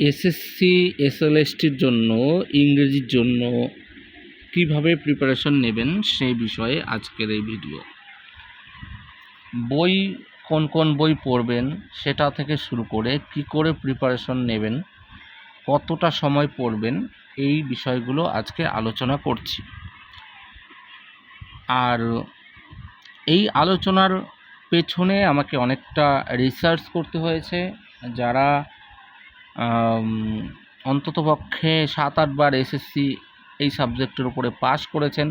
SSC এসএলএসটির জন্য, ইংরেজির জন্য কীভাবে প্রিপারেশন নেবেন সেই বিষয়ে আজকের এই ভিডিও বই, কোন কোন বই পড়বেন সেটা থেকে শুরু করে কি করে প্রিপারেশন নেবেন, কতটা সময় পড়বেন, এই বিষয়গুলো আজকে আলোচনা করছি। আর এই আলোচনার পেছনে আমাকে অনেকটা রিসার্চ করতে হয়েছে। যারা অন্ততপক্ষে সাত আটবার এসএসসি এই সাবজেক্টের উপরে পাশ করেছেন।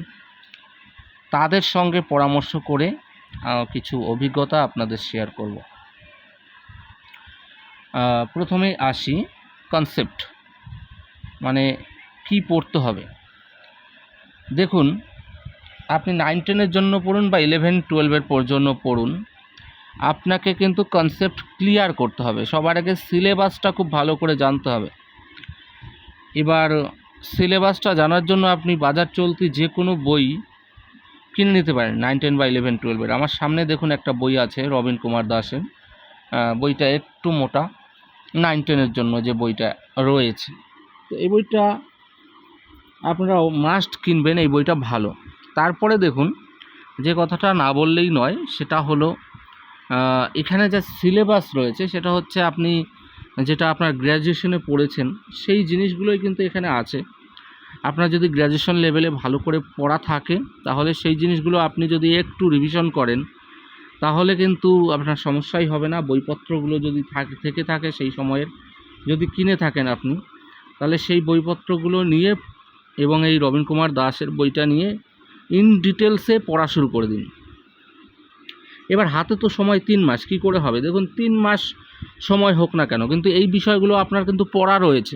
তাদের সঙ্গে পরামর্শ করে কিছু অভিজ্ঞতা আপনাদের শেয়ার করব। প্রথমে আসি কনসেপ্ট মানে কি পড়তে হবে? দেখুন, আপনি নাইন টেনের জন্য পড়ুন বা ইলেভেন টুয়েলভের জন্য পড়ুন। আপনাকে কিন্তু কনসেপ্ট ক্লিয়ার করতে হবে। সবার আগে সিলেবাসটা খুব ভালো করে জানতে হবে। এবার সিলেবাসটা জানার জন্য আপনি বাজার চলতি যে কোনো বই কিনে নিতে পারেন নাইন টেন বা ইলেভেন টুয়েলভের আমার সামনে দেখুন একটা বই আছে, রবীন কুমার দাসের। বইটা একটু মোটা নাইন টেনের জন্য যে বইটা রয়েছে। তো এই বইটা আপনারা মাস্ট কিনবেন, এই বইটা ভালো। তারপরে দেখুন, যে কথাটা না বললেই নয়, সেটা হলো এখানে যে সিলেবাস রয়েছে, সেটা হচ্ছে আপনি যেটা আপনার গ্র্যাজুয়েশনে পড়েছেন, সেই জিনিসগুলোই কিন্তু এখানে আছে। আপনার যদি গ্র্যাজুয়েশন লেভেলে ভালো করে পড়া থাকে, তাহলে সেই জিনিসগুলো আপনি যদি একটু রিভিশন করেন, তাহলে কিন্তু আপনার সমস্যাই হবে না। বইপত্রগুলো যদি থাকে, থেকে থাকে সেই সময়ের, যদি কিনে থাকেন আপনি, তাহলে সেই বইপত্রগুলো নিয়ে এবং এই রবীন কুমার দাসের বইটা নিয়ে ইন ডিটেলসে পড়া শুরু করে দিন। এবার হাতে তো সময় তিন মাস, কি করে হবে? দেখুন, তিন মাস সময় হোক না কেন, কিন্তু এই বিষয়গুলো আপনার কিন্তু পড়া রয়েছে।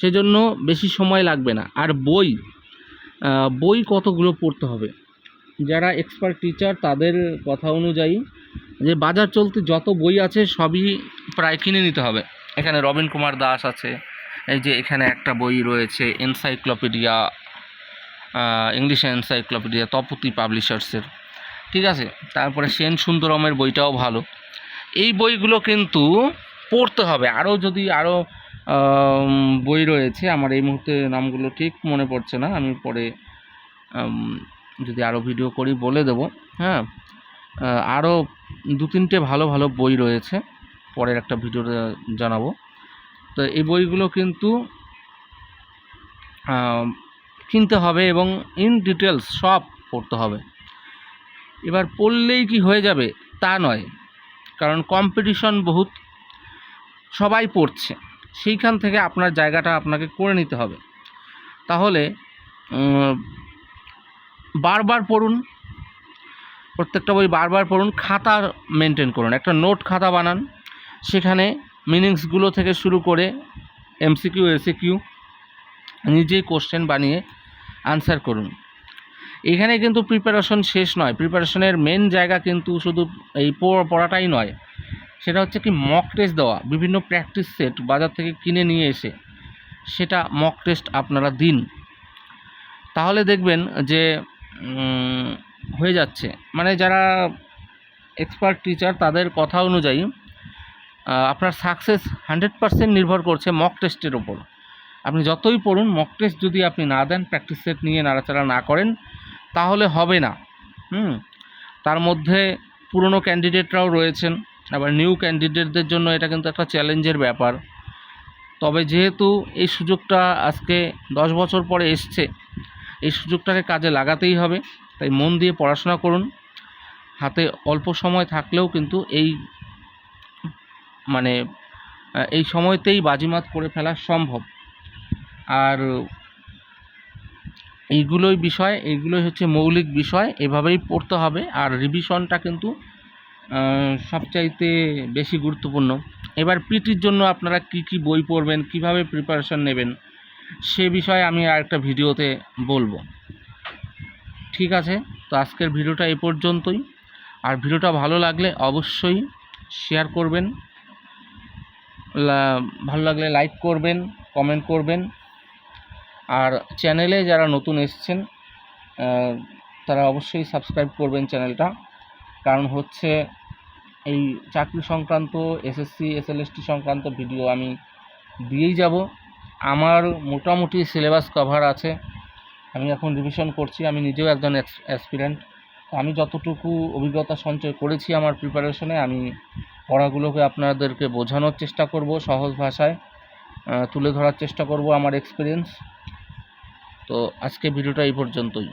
সেজন্য বেশি সময় লাগবে না। আর বই বই কতগুলো পড়তে হবে? যারা এক্সপার্ট টিচার তাদের কথা অনুযায়ী যে বাজার চলতে যত বই আছে, সবই প্রায় কিনে নিতে হবে। এখানে রবীন কুমার দাস আছে, এই যে এখানে একটা বই রয়েছে এনসাইক্লোপিডিয়া ইংলিশ এনসাইক্লোপিডিয়া তপতি পাবলিশার্সের ঠিক আছে? তারপরে সেন সুন্দরমের বইটাও ভালো। এই বইগুলো কিন্তু পড়তে হবে। আরও যদি আরও বই রয়েছে, আমার এই মুহূর্তে নামগুলো ঠিক মনে পড়ছে না। আমি পরে যদি আরও ভিডিও করি বলে দেবো। হ্যাঁ? আরও দু তিনটে ভালো ভালো বই রয়েছে। পরের একটা ভিডিওতে জানাব। তো এই বইগুলো কিন্তু কিনতে হবে এবং ইন ডিটেলস সব পড়তে হবে। এবার পড়লেই কি হয়ে যাবে তা নয়। কারণ কম্পিটিশন বহুত, সবাই পড়ছে। সেইখান থেকে আপনার জায়গাটা আপনাকে করে নিতে হবে। তাহলে বারবার পড়ুন, প্রত্যেকটা বই বারবার পড়ুন, খাতা মেনটেন করুন। একটা নোট খাতা বানান, সেখানে মিনিংসগুলো থেকে শুরু করে এমসিকিউ এসিকিউ নিজেই কোশ্চেন বানিয়ে আনসার করুন। এখানে কিন্তু প্রিপারেশন শেষ নয়। প্রিপারেশনের মেন জায়গা কিন্তু শুধু এই পড়- পড়াটাই নয়। সেটা হচ্ছে কি মক টেস্ট দেওয়া। বিভিন্ন প্র্যাকটিস সেট বাজার থেকে কিনে নিয়ে এসে সেটা মক টেস্ট আপনারা দিন। তাহলে দেখবেন যে হয়ে যাচ্ছে। মানে যারা এক্সপার্ট টিচার তাদের কথা অনুযায়ী আপনার সাকসেস হান্ড্রেড পার্সেন্ট নির্ভর করছে মক টেস্টের ওপর আপনি যতই পড়ুন মক টেস্ট যদি আপনি না দেন প্র্যাকটিস সেট নিয়ে নাড়াচাড়া না করেন তাহলে হবে না। হুম? তার মধ্যে পুরনো ক্যান্ডিডেটরাও রয়েছেন, আবার নিউ ক্যান্ডিডেটদের জন্য এটা কিন্তু একটা চ্যালেঞ্জের ব্যাপার। তবে যেহেতু এই সুযোগটা আজকে দশ বছর পরে এসছে, এই সুযোগটাকে কাজে লাগাতেই হবে, তাই মন দিয়ে পড়াশোনা করুন। হাতে অল্প সময় থাকলেও কিন্তু এই মানে এই সময়তেই বাজিমাত করে ফেলা সম্ভব। আর এইগুলোই বিষয়, এইগুলোই হচ্ছে মৌলিক বিষয়, এভাবেই পড়তে হবে। আর রিভিশনটা কিন্তু সবচাইতে বেশি গুরুত্বপূর্ণ। এবার পিটির জন্য আপনারা কি কি বই পড়বেন, কীভাবে প্রিপারেশন নেবেন, সে বিষয়ে আমি আরেকটা ভিডিওতে বলব। ঠিক আছে? তো আজকের ভিডিওটা এ পর্যন্তই। আর ভিডিওটা ভালো লাগলে অবশ্যই শেয়ার করবেন। ভালো লাগলে লাইক করবেন কমেন্ট করবেন। আর চ্যানেলে যারা নতুন এসছেন তারা অবশ্যই সাবস্ক্রাইব করবেন চ্যানেলটা কারণ হচ্ছে এই চাকরি সংক্রান্ত এসএসসি এসএলএসটি সংক্রান্ত ভিডিও আমি দিয়েই যাব। আমার মোটামুটি সিলেবাস কভার আছে। আমি এখন রিভিশন করছি, আমি নিজেও একজন অ্যাসপিরেন্ট আমি যতটুকু অভিজ্ঞতা সঞ্চয় করেছি আমার প্রিপারেশনে আমি পড়াগুলোকে আপনাদেরকে বোঝানোর চেষ্টা করব সহজ ভাষায় তুলে ধরার চেষ্টা করব আমার এক্সপিরিয়েন্স তো আজকে ভিডিওটা এই পর্যন্তই।